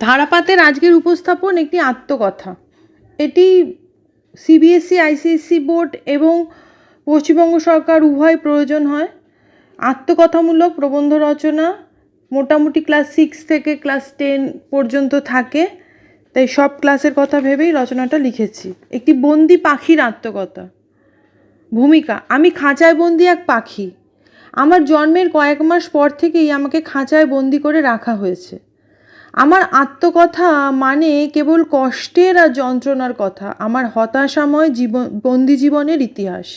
ধারাপাতের আজকের উপস্থাপন একটি আত্মকথা। এটি সিবিএসসি আইসিএসসি বোর্ড এবং পশ্চিমবঙ্গ সরকার উভয় প্রয়োজন হয়। আত্মকথামূলক প্রবন্ধ রচনা মোটামুটি ক্লাস সিক্স থেকে ক্লাস টেন পর্যন্ত থাকে, তাই সব ক্লাসের কথা ভেবেই রচনাটা লিখেছি। একটি বন্দি পাখির আত্মকথা। ভূমিকা, আমি খাঁচায় বন্দি এক পাখি। আমার জন্মের কয়েক মাস পর থেকেই আমাকে খাঁচায় বন্দি করে রাখা হয়েছে। আমার আত্মকথা মানে কেবল কষ্টের আর যন্ত্রণার কথা, আমার হতাশাময় জীবন, বন্দি জীবনের ইতিহাস।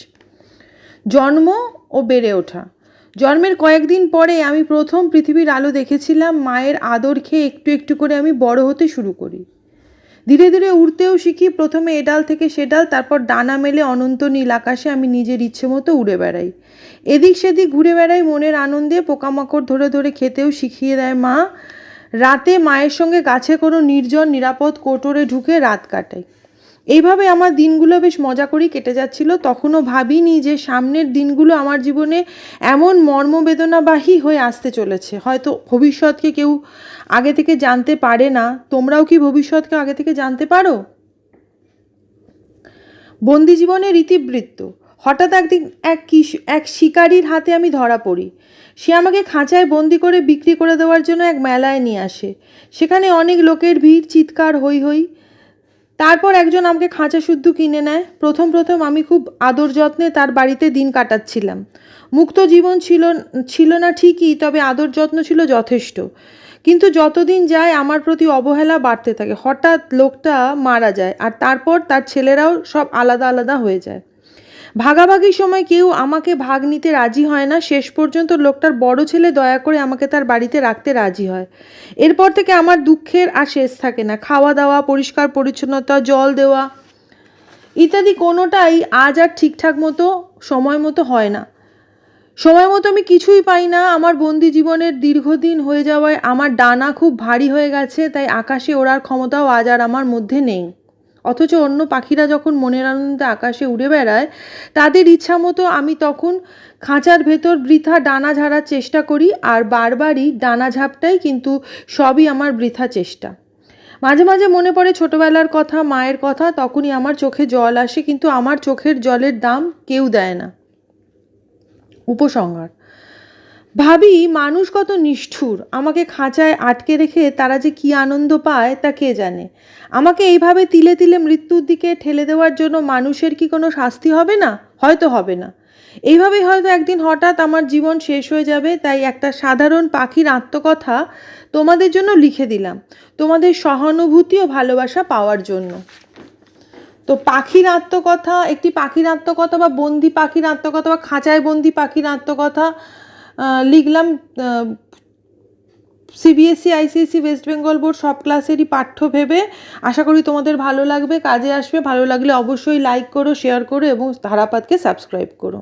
জন্ম ও বেড়ে ওঠা। জন্মের কয়েকদিন পরে আমি প্রথম পৃথিবীর আলো দেখেছিলাম, মায়ের আদর খেয়ে একটু একটু করে আমি বড় হতে শুরু করি। ধীরে ধীরে উড়তেও শিখি, প্রথমে এডাল থেকে সেডাল তারপর ডানা মেলে অনন্ত নীল আকাশে আমি নিজের ইচ্ছে মতো উড়ে বেড়াই। এদিক সেদিক ঘুরে বেড়াই মনের আনন্দে, পোকামাকড় ধরে ধরে খেতেও শিখিয়ে দেয় মা রাতে মায়ের সঙ্গে গাছে কোনো নির্জন নিরাপদ কোটরে ঢুকে রাত কাটাই। এইভাবে আমার দিনগুলো বেশ মজা করেই কেটে যাচ্ছিল। তখনও ভাবিনি যে সামনের দিনগুলো আমার জীবনে এমন মর্মবেদনাবাহী হয়ে আসতে চলেছে। হয়তো ভবিষ্যৎকে কেউ আগে থেকে জানতে পারে না। তোমরাও কি ভবিষ্যৎকে আগে থেকে জানতে পারো? বন্দি জীবনের ইতিবৃত্ত হঠাৎ একদিন এক এক শিকারীর হাতে আমি ধরা পড়ি। সে আমাকে খাঁচায় বন্দি করে বিক্রি করে দেওয়ার জন্য এক মেলায় নিয়ে আসে। সেখানে অনেক লোকের ভিড়, চিৎকার হই হই তারপর একজন আমাকে খাঁচা শুদ্ধ কিনে নেয়। প্রথম প্রথম আমি খুব আদর যত্নে তার বাড়িতে দিন কাটাচ্ছিলাম। মুক্ত জীবন ছিল ছিল না ঠিকই, তবে আদর যত্ন ছিল যথেষ্ট। কিন্তু যতদিন যায় আমার প্রতি অবহেলা বাড়তে থাকে। হঠাৎ লোকটা মারা যায় আর তারপর তার ছেলেরাও সব আলাদা আলাদা হয়ে যায়। ভাগাভাগির সময় কেউ আমাকে ভাগ নিতে রাজি হয় না। শেষ পর্যন্ত লোকটার বড় ছেলে দয়া করে আমাকে তার বাড়িতে রাখতে রাজি হয়। এরপর থেকে আমার দুঃখের আর শেষ থাকে না। খাওয়া দাওয়া পরিষ্কার পরিচ্ছন্নতা, জল দেওয়া ইত্যাদি কোনোটাই আজ আর ঠিকঠাক মতো, সময় মতো হয় না। সময় মতো আমি কিছুই পাই না। আমার বন্দি জীবনের দীর্ঘদিন হয়ে যাওয়ায় আমার ডানা খুব ভারী হয়ে গেছে, তাই আকাশে ওড়ার ক্ষমতাও আজ আর আমার মধ্যে নেই। অথচ অন্য পাখিরা যখন মনের আনন্দে আকাশে উড়ে বেড়ায়, তাদের ইচ্ছা মতো আমি তখন খাঁচার ভেতর বৃথা ডানা ঝাড়ার চেষ্টা করি আর বারবারই ডানা ঝাপটাই কিন্তু সবই আমার বৃথা চেষ্টা। মাঝে মাঝে মনে পড়ে ছোটবেলার কথা, মায়ের কথা, তখনই আমার চোখে জল আসে কিন্তু আমার চোখের জলের দাম কেউ দেয় না। উপসংহার। ভাবি, মানুষ কত নিষ্ঠুর আমাকে খাঁচায় আটকে রেখে তারা যে কী আনন্দ পায় তা কে জানে? আমাকে এইভাবে তিলে তিলে মৃত্যুর দিকে ঠেলে দেওয়ার জন্য মানুষের কি কোনো শাস্তি হবে না? হয়তো হবে না। এইভাবেই হয়তো একদিন হঠাৎ আমার জীবন শেষ হয়ে যাবে, তাই একটা সাধারণ পাখির আত্মকথা তোমাদের জন্য লিখে দিলাম। তোমাদের সহানুভূতি ও ভালোবাসা পাওয়ার জন্য। তো পাখির আত্মকথা, একটি পাখির আত্মকথা বা বন্দি পাখির আত্মকথা বা খাঁচায় বন্দি পাখির আত্মকথা লিখলাম CBSE ICSE West Bengal board সব ক্লাসেরই পাঠ্য ভেবে আশা করি তোমাদের ভালো লাগবে, কাজে আসবে। ভালো লাগলে অবশ্যই লাইক করো শেয়ার করো এবং ধারাপাতকে সাবস্ক্রাইব করো।